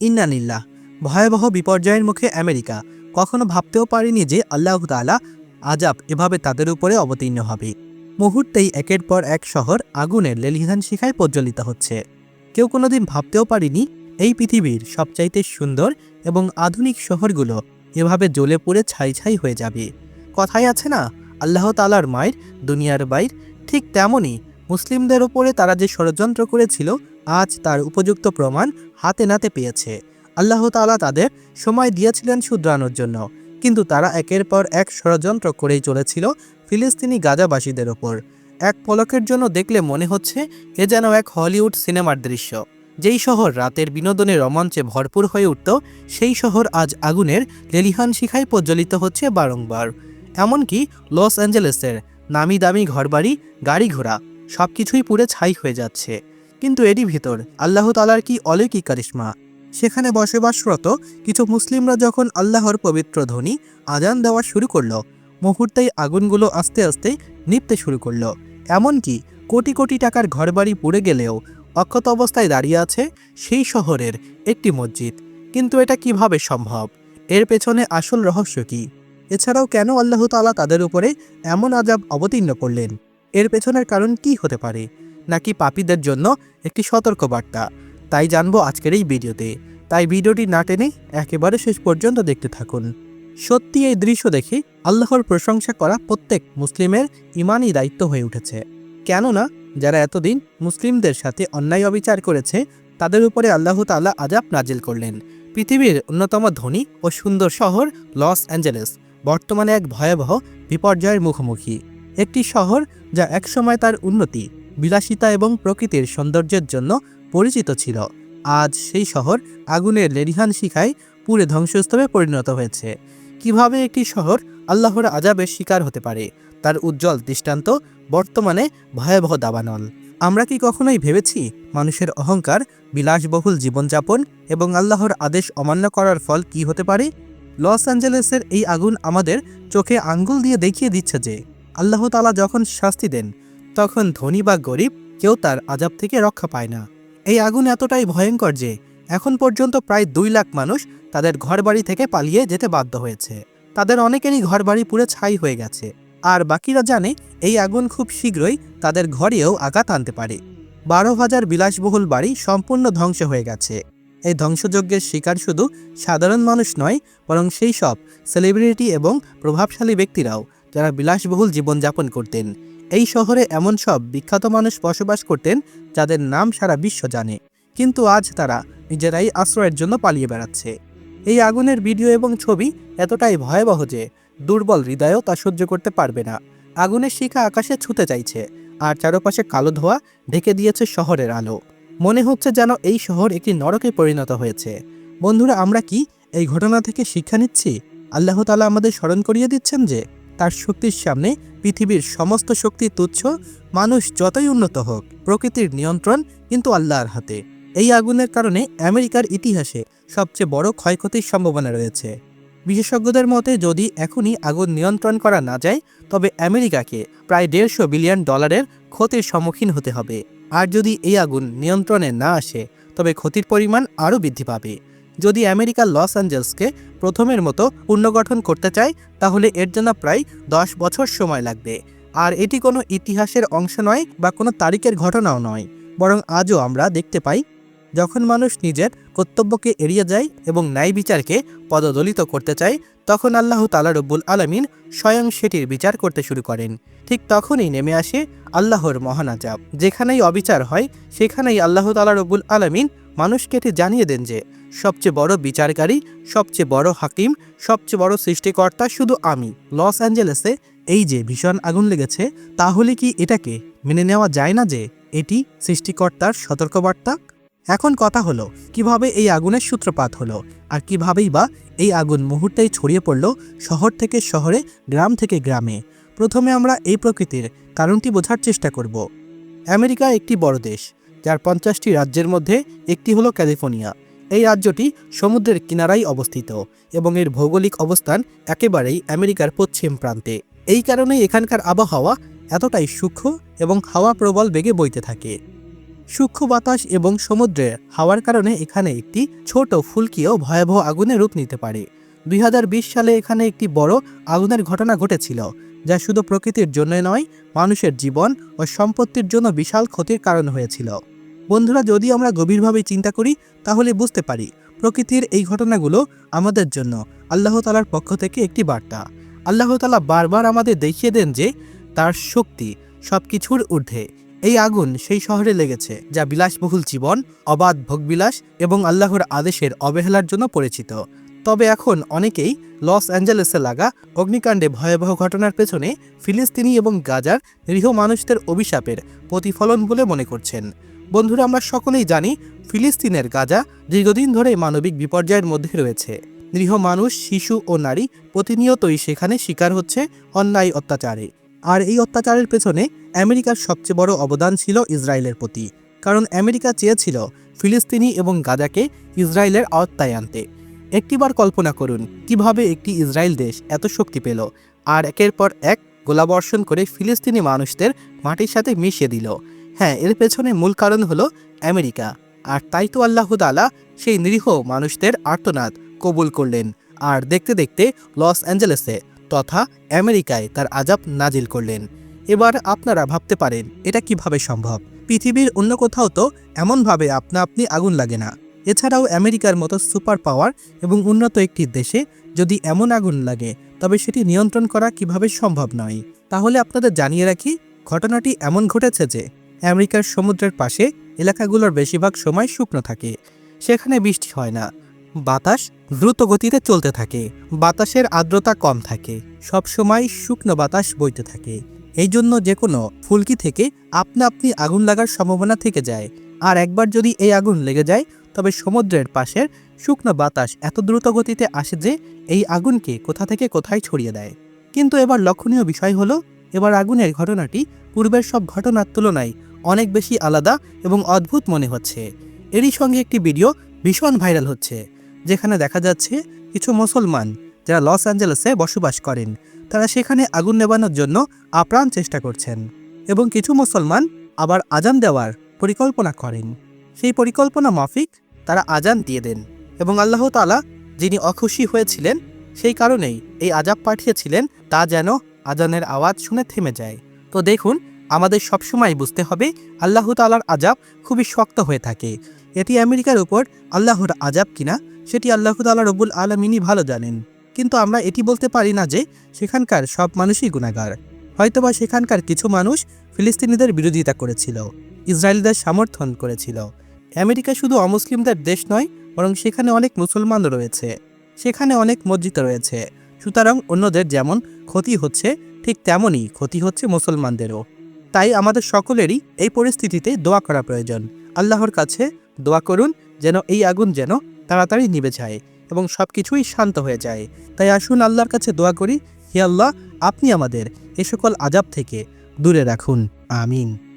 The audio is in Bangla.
ইন্নানিল্লাহ ভয়াবহ বিপর্যয়ের মুখে আমেরিকা কখনো ভাবতেও পারেনি যে আল্লাহ তাআলা আজাব এভাবে তাদের উপরে অবতীর্ণ হবে। মুহূর্তেই একের পর এক শহর আগুনের লেলিহান শিখায় প্রজ্বলিত হচ্ছে। কেউ কোনোদিন ভাবতেও পারেনি এই পৃথিবীর সবচাইতে সুন্দর এবং আধুনিক শহরগুলো এভাবে জ্বলে পুড়ে ছাই ছাই হয়ে যাবে। কথাই আছে না, আল্লাহ তালার মায়ের, দুনিয়ার বাইর, ঠিক তেমনই মুসলিমদের ওপরে তারা যে ষড়যন্ত্র করেছিল আজ তার উপযুক্ত প্রমাণ হাতে নাতে পেয়েছে। আল্লাহ তাআলা তাদের সময় দিয়েছিলেন শুধরানোর জন্য, কিন্তু তারা একের পর এক ষড়যন্ত্র করেই চলেছিল ফিলিস্তিনি গাজাবাসীদের ওপর। এক পলকের জন্য দেখলে মনে হচ্ছে এ যেন এক হলিউড সিনেমার দৃশ্য। যেই শহর রাতের বিনোদনের রোমাঞ্চে ভরপুর হয়ে উঠত, সেই শহর আজ আগুনের লেলিহান শিখায় প্রজ্বলিত হচ্ছে বারংবার। এমনকি লস অ্যাঞ্জেলেসের নামি দামি ঘরবাড়ি গাড়ি ঘোড়া সব কিছুই পুড়ে ছাই হয়ে যাচ্ছে। কিন্তু এরই ভিতর আল্লাহ তালার কি অলৌকিক কারিশ্মা? সেখানে বসবাসরত কিছু মুসলিমরা যখন আল্লাহর পবিত্র ধ্বনি, আজান দেওয়া শুরু করল, মুহূর্তেই আগুনগুলো আস্তে আস্তে নিপতে শুরু করল। এমনকি কোটি কোটি টাকার ঘরবাড়ি পুড়ে গেলেও অক্ষত অবস্থায় দাঁড়িয়ে আছে সেই শহরের একটি মসজিদ। কিন্তু এটা কীভাবে সম্ভব? এর পেছনে আসল রহস্য কি? এছাড়াও কেন আল্লাহ তাআলা তাদের উপরে এমন আজাব অবতীর্ণ করলেন? এর পেছনের কারণ কি হতে পারে? নাকি পাপীদের জন্য একটি সতর্কবার্তা। তাই জানব আজকের এই ভিডিওতে। তাই ভিডিওটি না টেনে একেবারে শেষ পর্যন্ত দেখতে থাকুন। সত্যি এই দৃশ্য দেখে আল্লাহর প্রশংসা করা প্রত্যেক মুসলিমের ইমানই দায়িত্ব হয়ে উঠেছে। কেননা, যারা এতদিন মুসলিমদের সাথে অন্যায় অবিচার করেছে, তাদের উপরে আল্লাহ তাআলা আজাব নাজিল করলেন। পৃথিবীর অন্যতম ধনী ও সুন্দর শহর লস অ্যাঞ্জেলেস, বর্তমানে এক ভয়াবহ বিপর্যয়ের মুখোমুখি। একটি শহর যা একসময় তার উন্নতি বিলাসিতা এবং প্রকৃতির সৌন্দর্যের জন্য পরিচিত ছিল। আজ সেই শহর আগুনের লেরিহান শিখায় পুরে ধ্বংসস্তূপে পরিণত হয়েছে। কীভাবে একটি শহর আল্লাহর আজাবের শিকার হতে পারে, তার উজ্জ্বল দৃষ্টান্ত, বর্তমানে ভয়াবহ দাবানল? আমরা কি কখনোই ভেবেছি মানুষের অহংকার, বিলাসবহুল জীবনযাপন এবং আল্লাহর আদেশ অমান্য করার ফল কি হতে পারে? লস অ্যাঞ্জেলেসের এই আগুন আমাদের চোখে আঙ্গুল দিয়ে দেখিয়ে দিচ্ছে যে, আল্লাহ তালা যখন শাস্তি দেন তখন ধনী বা গরিব কেউ তার আজাব থেকে রক্ষা পায় না। এই আগুন এতটাই ভয়ঙ্কর যে, এখন পর্যন্ত প্রায় দুই লাখ মানুষ তাদের ঘরবাড়ি থেকে পালিয়ে যেতে বাধ্য হয়েছে। তাদের অনেকেরই ঘরবাড়ি পুরো ছাই হয়ে গেছে। আর বাকিরা জানে, এই আগুন খুব শীঘ্রই তাদের ঘরেও আঘাত আনতে পারে। বারো হাজার বিলাসবহুল বাড়ি সম্পূর্ণ ধ্বংস হয়ে গেছে। এই ধ্বংসযজ্ঞের শিকার শুধু সাধারণ মানুষ নয়, বরং সেই সব সেলিব্রিটি এবং প্রভাবশালী ব্যক্তিরাও, যারা বিলাসবহুল জীবনযাপন করতেন। এই শহরে এমন সব বিখ্যাত মানুষ বসবাস করতেন যাদের নাম সারা বিশ্ব জানে। কিন্তু আজ তারা নিজেরাই আশ্রয়ের জন্য পালিয়ে বেড়াচ্ছে। এই আগুনের ভিডিও এবং ছবি এতটাই ভয়াবহ যে দুর্বল হৃদয়ও তা সহ্য করতে পারবে না। আগুনের শিখা আকাশে ছুতে চাইছে আর চারপাশে কালো ধোয়া ঢেকে দিয়েছে শহরের আলো। মনে হচ্ছে যেন এই শহর একটি নরকে পরিণত হয়েছে। বন্ধুরা, আমরা কি এই ঘটনা থেকে শিক্ষা নিচ্ছি? আল্লাহ তালা আমাদের স্মরণ করিয়ে দিচ্ছেন যে তার শক্তির সামনে পৃথিবীর সমস্ত শক্তি তুচ্ছ, মানুষ যতই উন্নত হোক, প্রকৃতির নিয়ন্ত্রণ কিন্তু আল্লাহর হাতে। এই আগুনের কারণে আমেরিকার ইতিহাসে সবচেয়ে বড় ক্ষয়ক্ষতির সম্ভাবনা রয়েছে। বিশেষজ্ঞদের মতে, যদি এখনই আগুন নিয়ন্ত্রণ করা না যায়, তবে আমেরিকাকে প্রায় দেড়শো বিলিয়ন ডলারের ক্ষতির সম্মুখীন হতে হবে। আর যদি এই আগুন নিয়ন্ত্রণে না আসে, তবে ক্ষতির পরিমাণ আরও বৃদ্ধি পাবে। যদি আমেরিকা লস অ্যাঞ্জেলসকে প্রথমের মতো পুনর্গঠন করতে চায়, তাহলে এর জন্য প্রায় দশ বছর সময় লাগবে। আর এটি কোনো ইতিহাসের অংশ নয় বা কোনো তারিখের ঘটনাও নয়, বরং আজও আমরা দেখতে পাই, যখন মানুষ নিজের কর্তব্যকে এড়িয়ে যায় এবং ন্যায় বিচারকে পদদলিত করতে চায়, তখন আল্লাহ তালা রব্বুল আলমিন স্বয়ং সেটির বিচার করতে শুরু করেন। ঠিক তখনই নেমে আসে আল্লাহর মহানাজাব যেখানেই অবিচার হয়, সেখানেই আল্লাহ তালা রব্বুল আলমিন মানুষকে এটি জানিয়ে দেন যে, সবচেয়ে বড় বিচারকারী, সবচেয়ে বড় হাকিম, সবচেয়ে বড় সৃষ্টিকর্তা শুধু আমি, লস অ্যাঞ্জেলেসে। এই যে ভীষণ আগুন লেগেছে, তাহলে কি এটাকে মেনে নেওয়া যায় না যে, এটি সৃষ্টিকর্তার সতর্কবার্তা? এখন কথা হলো, কীভাবে এই আগুনের সূত্রপাত হলো? আর কিভাবেই বা এই আগুন মুহূর্তেই ছড়িয়ে পড়ল শহর থেকে শহরে, গ্রাম থেকে গ্রামে? প্রথমে আমরা এই প্রকৃতির কারণটি বোঝার চেষ্টা করব। আমেরিকা একটি বড় দেশ। যার পঞ্চাশটি রাজ্যের মধ্যে একটি হলো ক্যালিফোর্নিয়া। এই রাজ্যটি সমুদ্রের কিনারায় অবস্থিত এবং এর ভৌগোলিক অবস্থান একেবারেই আমেরিকার পশ্চিম প্রান্তে। এই কারণেই এখানকার আবহাওয়া এতটাই সূক্ষ্ম এবং হাওয়া প্রবল বেগে বইতে থাকে। সূক্ষ্ম বাতাস এবং সমুদ্রের হাওয়ার কারণে এখানে একটি ছোট ফুলকিও ভয়াবহ আগুনে রূপ নিতে পারে। দুই হাজার বিশ সালে এখানে একটি বড় আগুনের ঘটনা ঘটেছিল, যা শুধু প্রকৃতির জন্য নয়, মানুষের জীবন ও সম্পত্তির জন্য বিশাল ক্ষতির কারণ হয়েছিল। বন্ধুরা, যদি আমরা গভীরভাবে চিন্তা করি, তাহলে বুঝতে পারি প্রকৃতির এই ঘটনাগুলো আমাদের জন্য আল্লাহ তালার পক্ষ থেকে একটি বার্তা। আল্লাহ তালা বারবার আমাদের দেখিয়ে দেন যে, তার শক্তি সব কিছুর ঊর্ধ্বে। এই আগুন সেই শহরে লেগেছে যা বিলাসবহুল জীবন, অবাধ ভোগবিলাস এবং আল্লাহর আদেশের অবহেলার জন্য পরিচিত। তবে এখন অনেকেই লস অ্যাঞ্জেলেসে লাগা অগ্নিকাণ্ডে ভয়াবহ ঘটনার পেছনে ফিলিস্তিনি এবং গাজার নিরীহ মানুষদের অভিশাপের প্রতিফলন বলে মনে করছেন। বন্ধুরা, আমরা সকলেই জানি ফিলিস্তিনের গাজা দীর্ঘদিন ধরে মানবিক বিপর্যয়ের মধ্যে রয়েছে। নিরীহ মানুষ, শিশু ও নারী প্রতিনিয়তই সেখানে শিকার হচ্ছে অন্যায় অত্যাচারে। আর এই অত্যাচারের পেছনে আমেরিকার সবচেয়ে বড় অবদান ছিল ইসরায়েলের প্রতি। কারণ আমেরিকা চেয়েছিল ফিলিস্তিনি এবং গাজাকে ইসরায়েলের আওতায় আনতে। একটিবার কল্পনা করুন, কীভাবে একটি ইসরায়েল দেশ এত শক্তি পেল আর একের পর এক গোলাবর্ষণ করে ফিলিস্তিনি মানুষদের মাটির সাথে মিশিয়ে দিল। হ্যাঁ এর পেছনে মূল কারণ হলো আমেরিকা। আর তাই তো আল্লাহ তাআলা সেই নিরীহ মানুষদের আর্তনাদ কবুল করলেন আর দেখতে দেখতে লস অ্যাঞ্জেলেসে তথা আমেরিকায় তার আজাব নাজিল করলেন। এবার আপনারা ভাবতে পারেন, এটা কীভাবে সম্ভব? পৃথিবীর অন্য কোথাও তো এমনভাবে আপনা আপনি আগুন লাগে না। এছাড়াও আমেরিকার মতো সুপার পাওয়ার এবং উন্নত একটি দেশে যদি এমন আগুন লাগে, তবে সেটি নিয়ন্ত্রণ করা কীভাবে সম্ভব নয়? তাহলে আপনাদের জানিয়ে রাখি, ঘটনাটি এমন ঘটেছে যে আমেরিকার সমুদ্রের পাশে এলাকাগুলোর বেশিরভাগ সময় শুকনো থাকে। সেখানে বৃষ্টি হয় না। বাতাস দ্রুত গতিতে চলতে থাকে। বাতাসের আর্দ্রতা কম থাকে। সব সময় শুকনো বাতাস বইতে থাকে। এই জন্য যে কোনো ফুলকি থেকে আপনা আপনি আগুন লাগার সম্ভাবনা থেকে যায়। আর একবার যদি এই আগুন লেগে যায়, তবে সমুদ্রের পাশের শুকনো বাতাস এত দ্রুত গতিতে আসে যে এই আগুনকে কোথা থেকে কোথায় ছড়িয়ে দেয়। কিন্তু এবার লক্ষণীয় বিষয় হলো, এবার আগুনের ঘটনাটি পূর্বের সব ঘটনার তুলনায় অনেক বেশি আলাদা এবং অদ্ভুত মনে হচ্ছে। এরই সঙ্গে একটি ভিডিও ভীষণ ভাইরাল হচ্ছে, যেখানে দেখা যাচ্ছে কিছু মুসলমান যারা লস অ্যাঞ্জেলেসে বসবাস করেন, তারা সেখানে আগুন নেবানোর জন্য আপ্রাণ চেষ্টা করছেন এবং কিছু মুসলমান আবার আজান দেওয়ার পরিকল্পনা করেন। সেই পরিকল্পনা মাফিক তারা আজান দিয়ে দেন এবং আল্লাহ তাআলা যিনি অখুশি হয়েছিলেন, সেই কারণেই এই আজাব পাঠিয়েছিলেন তা যেন আজানের আওয়াজ শুনে থেমে যায়। তো দেখুন আমাদের সবসময় বুঝতে হবে আল্লাহ তালার আজাব খুবই শক্ত হয়ে থাকে। এটি আমেরিকার উপর আল্লাহর আজাব কিনা সেটি আল্লাহ তালা রবুল আলমিনই ভালো জানেন। কিন্তু আমরা এটি বলতে পারি না যে সেখানকার সব মানুষই গুণাগার হয়তোবা সেখানকার কিছু মানুষ ফিলিস্তিনিদের বিরোধিতা করেছিল, ইসরায়েলদের সমর্থন করেছিল। আমেরিকা শুধু অমুসলিমদের দেশ নয়, বরং সেখানে অনেক মুসলমান রয়েছে। সেখানে অনেক মসজিদ রয়েছে। সুতরাং অন্যদের যেমন ক্ষতি হচ্ছে, ঠিক তেমনই ক্ষতি হচ্ছে মুসলমানদেরও। তাই আমাদের সকলেরই এই পরিস্থিতিতে দোয়া করা প্রয়োজন। আল্লাহর কাছে দোয়া করুন যেন এই আগুন যেন তাড়াতাড়ি নিভে যায় এবং সব কিছুই শান্ত হয়ে যায়। তাই আসুন আল্লাহর কাছে দোয়া করি, হে আল্লাহ, আপনি আমাদের এ সকল আজাব থেকে দূরে রাখুন। আমিন।